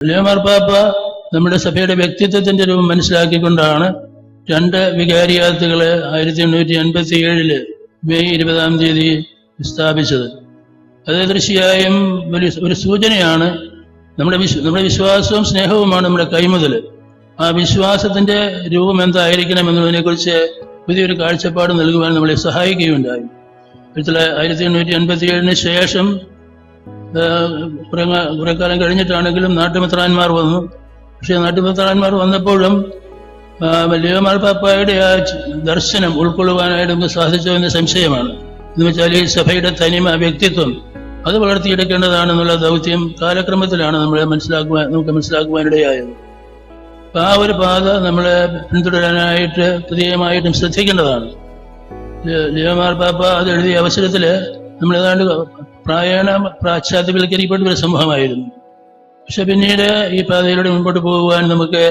ലിയോമാർപ്പാപ്പ നമ്മുടെ സഭയുടെ വ്യക്തിത്വത്തിന്റെ രൂപം മനസ്സിലാക്കിക്കൊണ്ടാണ് രണ്ട് വികാരിയാത്തുകളെ ആയിരത്തി എണ്ണൂറ്റി എൺപത്തി ഏഴിൽ മെയ് ഇരുപതാം തീയതി സ്ഥാപിച്ചത്. അത് തീർച്ചയായും ഒരു ഒരു സൂചനയാണ്. നമ്മുടെ വിശ്വ നമ്മുടെ വിശ്വാസവും സ്നേഹവുമാണ് നമ്മുടെ കൈമുതൽ ആ വിശ്വാസത്തിന്റെ രൂപം എന്തായിരിക്കണം എന്നതിനെക്കുറിച്ച് പുതിയൊരു കാഴ്ചപ്പാട് നൽകുവാൻ നമ്മളെ സഹായിക്കുകയുണ്ടായി. ആയിരത്തി എണ്ണൂറ്റി എൺപത്തി ഏഴിന് ശേഷം കുറെ കാലം കഴിഞ്ഞിട്ടാണെങ്കിലും നാട്ടുമിത്രാന്മാർ വന്നു. പക്ഷെ നാട്ടുമിത്രാന്മാർ വന്നപ്പോഴും ലിയോമാർ പാപ്പായുടെ ആ ദർശനം ഉൾക്കൊള്ളുവാനായിട്ട് നമുക്ക് സാധിച്ചോ എന്ന സംശയമാണ്. എന്ന് വെച്ചാൽ ഈ സഭയുടെ തനിമ വ്യക്തിത്വം അത് വളർത്തിയെടുക്കേണ്ടതാണെന്നുള്ള ദൗത്യം കാലക്രമത്തിലാണ് നമ്മളെ മനസ്സിലാക്കുവാൻ നമുക്ക് മനസ്സിലാക്കുവാനിടയായത്. അപ്പൊ ആ ഒരു പാത നമ്മളെ പിന്തുടരാനായിട്ട് പ്രത്യേകമായിട്ടും ശ്രദ്ധിക്കേണ്ടതാണ്. ലിയോമാർ പാപ്പ അത് എഴുതിയ അവസരത്തിൽ നമ്മൾ ഏതാണ്ട് പ്രായണ പാശ്ചാത്യവൽക്കരിക്കപ്പെട്ട ഒരു സംഭവമായിരുന്നു. പക്ഷെ പിന്നീട് ഈ പാതയിലൂടെ മുൻപോട്ട് പോകുവാൻ നമുക്ക്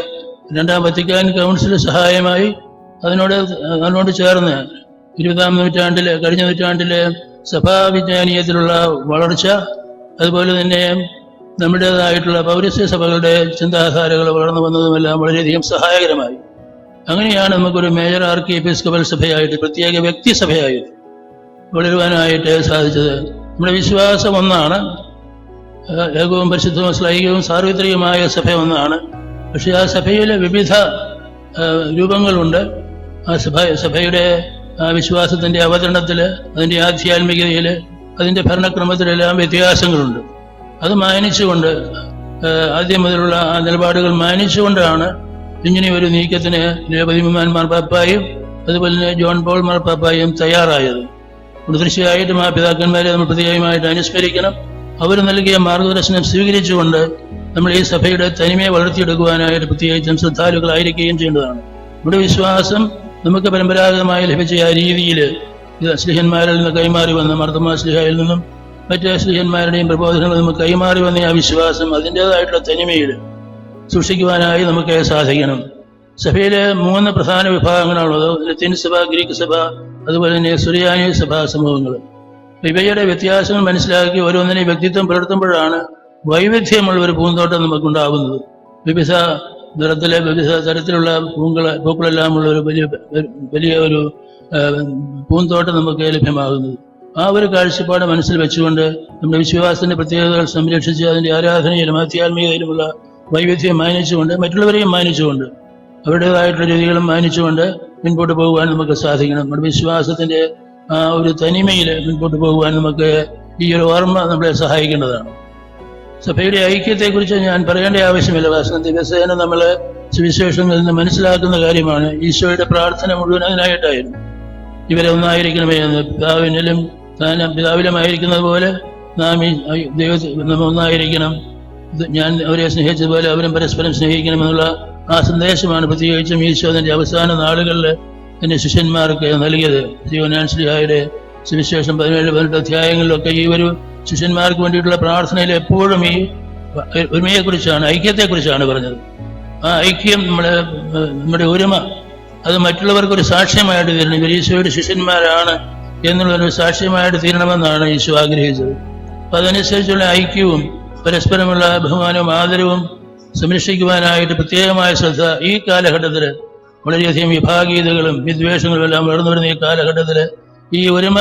രണ്ടാം വത്തിക്കാൻ കൗൺസിൽ സഹായമായി അതിനോട് അതിനോട് ചേർന്ന് ഇരുപതാം നൂറ്റാണ്ടിലെ കഴിഞ്ഞ നൂറ്റാണ്ടിലെ സഭാവിജ്ഞാനീയത്തിലുള്ള വളർച്ച അതുപോലെ തന്നെ നമ്മുടേതായിട്ടുള്ള പൗരസ്യ സഭകളുടെ ചിന്താധാരകൾ വളർന്നു വന്നതുമെല്ലാം വളരെയധികം സഹായകരമായി. അങ്ങനെയാണ് നമുക്കൊരു മേജർ ആർക്കി എപ്പിസ്കോപ്പൽ സഭയായിട്ട് പ്രത്യേക വ്യക്തി സഭയായിട്ട് വളരുവാനായിട്ട് സാധിച്ചത്. നമ്മുടെ വിശ്വാസം ഒന്നാണ്. ഏകവും പരിശുദ്ധവും ശ്ലൈകവും സാർവത്രികമായ സഭ ഒന്നാണ്. പക്ഷെ ആ സഭയിലെ വിവിധ രൂപങ്ങളുണ്ട്. ആ സഭ സഭയുടെ ആ വിശ്വാസത്തിന്റെ അവതരണത്തിൽ അതിന്റെ ആധ്യാത്മികതയിൽ അതിന്റെ ഭരണക്രമത്തിലെല്ലാം വ്യത്യാസങ്ങളുണ്ട്. അത് മാനിച്ചുകൊണ്ട് ആദ്യം മുതലുള്ള ആ നിലപാടുകൾ മാനിച്ചുകൊണ്ടാണ് ഇങ്ങനെ ഒരു നീക്കത്തിന് ലേപതിമാൻ മാർപ്പാപ്പായും അതുപോലെ തന്നെ ജോൺ പോൾ മാർപ്പാപ്പായും തയ്യാറായത്. തീർച്ചയായിട്ടും ആ പിതാക്കന്മാരെ നമ്മൾ പ്രത്യേകമായിട്ട് അനുസ്മരിക്കണം. അവർ നൽകിയ മാർഗദർശനം സ്വീകരിച്ചുകൊണ്ട് നമ്മൾ ഈ സഭയുടെ തനിമയെ വളർത്തിയെടുക്കുവാനായിട്ട് പ്രത്യേകിച്ചും ശ്രദ്ധാലുക്കളായിരിക്കുകയും ചെയ്യേണ്ടതാണ്. നമ്മുടെ വിശ്വാസം നമുക്ക് പരമ്പരാഗതമായി ലഭിച്ച ആ രീതിയിൽ സ്ലിഹന്മാരിൽ നിന്ന് കൈമാറി വന്ന മർദ്ദമാ സ്ലിഹയിൽ നിന്നും മറ്റ് സ്ലിഹന്മാരുടെയും പ്രബോധനങ്ങളിൽ നിന്ന് കൈമാറി വന്ന ആ വിശ്വാസം അതിന്റെതായിട്ടുള്ള തനിമയിൽ സൂക്ഷിക്കുവാനായി നമുക്ക് സാധിക്കണം. സഭയിലെ മൂന്ന് പ്രധാന വിഭാഗങ്ങളാണുള്ളത്. ലത്തീൻ സഭ ഗ്രീക്ക് സഭ അതുപോലെ തന്നെ സുറിയാനി സഭാ സമൂഹങ്ങൾ ഇവയുടെ വ്യത്യാസങ്ങൾ മനസ്സിലാക്കി ഓരോന്നിനെ വ്യക്തിത്വം പുലർത്തുമ്പോഴാണ് വൈവിധ്യമുള്ള ഒരു പൂന്തോട്ടം നമുക്കുണ്ടാകുന്നത്. വിവിധ നിറത്തിലെ വിവിധ തരത്തിലുള്ള പൂങ്കള പൂക്കളെല്ലാം ഉള്ള ഒരു വലിയ വലിയ ഒരു പൂന്തോട്ടം നമുക്ക് ലഭ്യമാകുന്നത്. ആ ഒരു കാഴ്ചപ്പാട് മനസ്സിൽ വെച്ചുകൊണ്ട് നമ്മുടെ വിശ്വാസത്തിന്റെ പ്രത്യേകതകൾ സംരക്ഷിച്ച് അതിന്റെ ആരാധനയിലും ആധ്യാത്മികതയിലുമുള്ള വൈവിധ്യം മാനിച്ചുകൊണ്ട് മറ്റുള്ളവരെയും മാനിച്ചുകൊണ്ട് അവരുടേതായിട്ടുള്ള രീതികളും മാനിച്ചുകൊണ്ട് മുൻപോട്ട് പോകുവാൻ നമുക്ക് സാധിക്കണം. നമ്മുടെ വിശ്വാസത്തിന്റെ ആ ഒരു തനിമയിൽ മുൻപോട്ട് പോകുവാൻ നമുക്ക് ഈ ഒരു ഓർമ്മ നമ്മളെ സഹായിക്കേണ്ടതാണ്. സഭയുടെ ഐക്യത്തെക്കുറിച്ച് ഞാൻ പറയേണ്ട ആവശ്യമില്ല. വാസന ദിവസേന നമ്മൾ സുവിശേഷങ്ങളിൽ നിന്ന് മനസ്സിലാക്കുന്ന കാര്യമാണ്. ഈശോയുടെ പ്രാർത്ഥന മുഴുവൻ അതിനായിട്ടായിരുന്നു. ഇവരെ ഒന്നായിരിക്കണമേ എന്ന് പിതാവിനിലും താൻ പിതാവിലുമായിരിക്കുന്നത് പോലെ നാം ഈ ദൈവത്തിൽ ഒന്നായിരിക്കണം. ഞാൻ അവരെ സ്നേഹിച്ചതുപോലെ അവരും പരസ്പരം സ്നേഹിക്കണമെന്നുള്ള ആ സന്ദേശമാണ് പ്രത്യേകിച്ചും ഈശോന്റെ അവസാന നാളുകളിൽ എന്റെ ശിഷ്യന്മാർക്ക് നൽകിയത്. ജീവനാൻശ്രീഹായുടെ സുവിശേഷം പതിനേഴ് പതിനെട്ട് അധ്യായങ്ങളിലൊക്കെ ഈ ഒരു ശിഷ്യന്മാർക്ക് വേണ്ടിയിട്ടുള്ള പ്രാർത്ഥനയിൽ എപ്പോഴും ഈ ഒരുമയെക്കുറിച്ചാണ് ഐക്യത്തെക്കുറിച്ചാണ് പറഞ്ഞത്. ആ ഐക്യം നമ്മുടെ നമ്മുടെ ഒരുമ അത് മറ്റുള്ളവർക്ക് ഒരു സാക്ഷ്യമായിട്ട് തീരണം. ഇവർ ഈശോയുടെ ശിഷ്യന്മാരാണ് എന്നുള്ളൊരു സാക്ഷ്യമായിട്ട് തീരണമെന്നാണ് ഈശോ ആഗ്രഹിച്ചത്. അപ്പം അതനുസരിച്ചുള്ള ഐക്യവും പരസ്പരമുള്ള ബഹുമാനവും ആദരവും സംരക്ഷിക്കുവാനായിട്ട് പ്രത്യേകമായ ശ്രദ്ധ ഈ കാലഘട്ടത്തിൽ വളരെയധികം വിഭാഗീയതകളും വിദ്വേഷങ്ങളും എല്ലാം വളർന്നു വരുന്ന ഈ കാലഘട്ടത്തിൽ ഈ ഒരുമ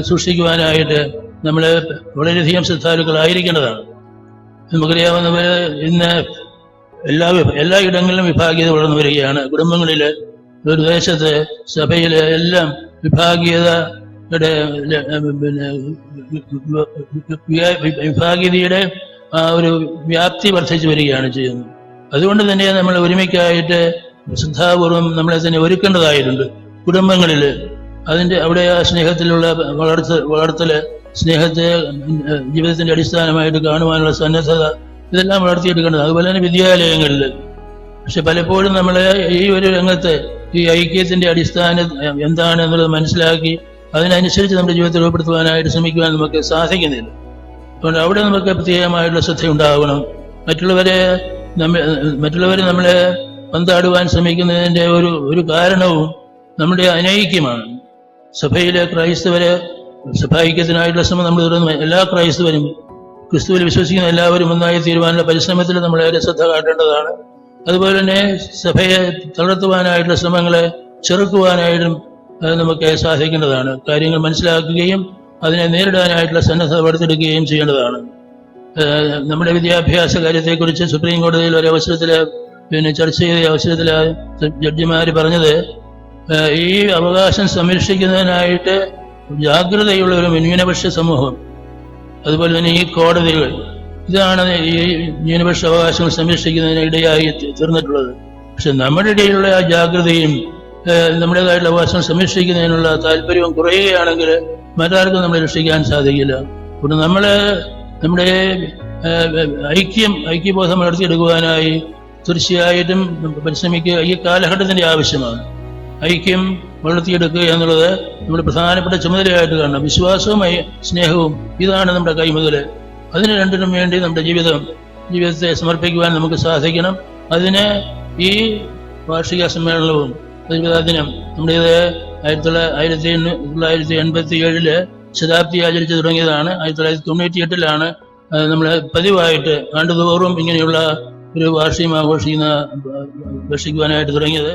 സൂക്ഷിക്കുവാനായിട്ട് നമ്മൾ വളരെയധികം ശ്രദ്ധാലുക്കളായിരിക്കേണ്ടതാണ് നമുക്കറിയാവുന്ന പോലെ ഇന്ന് എല്ലാ എല്ലാ ഇടങ്ങളിലും വിഭാഗീയത വളർന്നു വരികയാണ് കുടുംബങ്ങളിൽ ഒരു ദേശത്ത് സഭയിൽ എല്ലാം വിഭാഗീയതയുടെ പിന്നെ വിഭാഗീയതയുടെ ഒരു വ്യാപ്തി വർദ്ധിച്ചു വരികയാണ് ചെയ്യുന്നത്. അതുകൊണ്ട് തന്നെ നമ്മൾ ഒരുമിക്കായിട്ട് ശ്രദ്ധാപൂർവം നമ്മളെ തന്നെ ഒരുക്കേണ്ടതായിട്ടുണ്ട് കുടുംബങ്ങളിൽ അതിന്റെ അവിടെ ആ സ്നേഹത്തിലുള്ള വളർത്ത വളർത്തൽ സ്നേഹത്തെ ജീവിതത്തിന്റെ അടിസ്ഥാനമായിട്ട് കാണുവാനുള്ള സന്നദ്ധത ഇതെല്ലാം വളർത്തിയെടുക്കേണ്ടത് അതുപോലെ തന്നെ വിദ്യാലയങ്ങളിൽ പക്ഷെ പലപ്പോഴും നമ്മൾ ഈ ഒരു രംഗത്ത് ഈ ഐക്യത്തിന്റെ അടിസ്ഥാനം എന്താണ് എന്നുള്ളത് മനസ്സിലാക്കി അതിനനുസരിച്ച് നമ്മുടെ ജീവിതത്തിൽ രൂപപ്പെടുത്തുവാനായിട്ട് ശ്രമിക്കുവാൻ നമുക്ക് സാധിക്കുന്നില്ല. അതുകൊണ്ട് അവിടെ നമുക്ക് പ്രത്യേകമായിട്ടുള്ള ശ്രദ്ധ ഉണ്ടാകണം മറ്റുള്ളവരെ മറ്റുള്ളവരെ നമ്മളെ പന്താടുവാൻ ശ്രമിക്കുന്നതിന്റെ ഒരു ഒരു കാരണവും നമ്മുടെ അനൈക്യമാണ്. സഭയിലെ ക്രൈസ്തവരെ സഭാഐക്യത്തിനായിട്ടുള്ള ശ്രമം നമ്മൾ തുടർന്ന് എല്ലാ ക്രൈസ്തവരും ക്രിസ്തുവിൽ വിശ്വസിക്കുന്ന എല്ലാവരും ഒന്നായി തീരുമാനമുള്ള പരിശ്രമത്തിൽ നമ്മൾ ഏറെ ശ്രദ്ധ കാട്ടേണ്ടതാണ്. അതുപോലെ തന്നെ സഭയെ തളർത്തുവാനായിട്ടുള്ള ശ്രമങ്ങളെ ചെറുക്കുവാനായിട്ടും നമുക്ക് സാധിക്കേണ്ടതാണ്. കാര്യങ്ങൾ മനസ്സിലാക്കുകയും അതിനെ നേരിടാനായിട്ടുള്ള സന്നദ്ധത പഠിച്ചെടുക്കുകയും ചെയ്യേണ്ടതാണ്. നമ്മുടെ വിദ്യാഭ്യാസ കാര്യത്തെക്കുറിച്ച് സുപ്രീം കോടതിയിൽ ഒരു അവസരത്തിൽ പിന്നെ ചർച്ച ചെയ്ത അവസരത്തിൽ ജഡ്ജിമാർ പറഞ്ഞത് ഈ അവകാശം സംരക്ഷിക്കുന്നതിനായിട്ട് ജാഗ്രതയുള്ള ഒരു ന്യൂനപക്ഷ സമൂഹം അതുപോലെ തന്നെ ഈ കോടതികൾ ഇതാണ് ഈ ന്യൂനപക്ഷ അവകാശങ്ങൾ സംരക്ഷിക്കുന്നതിന് ഇടയായി തീർന്നിട്ടുള്ളത്. പക്ഷെ നമ്മുടെ ഇടയിലുള്ള ആ ജാഗ്രതയും നമ്മുടേതായിട്ടുള്ള അവകാശം സംരക്ഷിക്കുന്നതിനുള്ള താല്പര്യവും കുറയുകയാണെങ്കിൽ മറ്റാർക്കും നമ്മളെ രക്ഷിക്കാൻ സാധിക്കില്ല. പിന്നെ നമ്മൾ നമ്മുടെ ഐക്യം ഐക്യബോധം വളർത്തിയെടുക്കുവാനായി തീർച്ചയായിട്ടും പരിശ്രമിക്കുക ഈ കാലഘട്ടത്തിന്റെ ആവശ്യമാണ്. ഐക്യം വളർത്തിയെടുക്കുക എന്നുള്ളത് നമ്മുടെ പ്രധാനപ്പെട്ട ചുമതലയായിട്ട് കാണണം. വിശ്വാസവും സ്നേഹവും ഇതാണ് നമ്മുടെ കൈമുതൽ അതിന് രണ്ടിനും വേണ്ടി നമ്മുടെ ജീവിതം ജീവിതത്തെ സമർപ്പിക്കുവാൻ നമുക്ക് സാധിക്കണം. അതിന് ഈ വാർഷിക സമ്മേളനവും അതിന് നമ്മുടേത് ആയിരത്തി തൊള്ളായിരത്തി തൊള്ളായിരത്തി എൺപത്തി ഏഴിൽ ശതാബ്ദി ആചരിച്ചു തുടങ്ങിയതാണ്. ആയിരത്തി തൊള്ളായിരത്തി തൊണ്ണൂറ്റി എട്ടിലാണ് നമ്മൾ പതിവായിട്ട് ആണ്ടുതോറും ഇങ്ങനെയുള്ള ഒരു വാർഷികം ആഘോഷിക്കുന്ന ഭക്ഷിക്കുവാനായിട്ട് തുടങ്ങിയത്.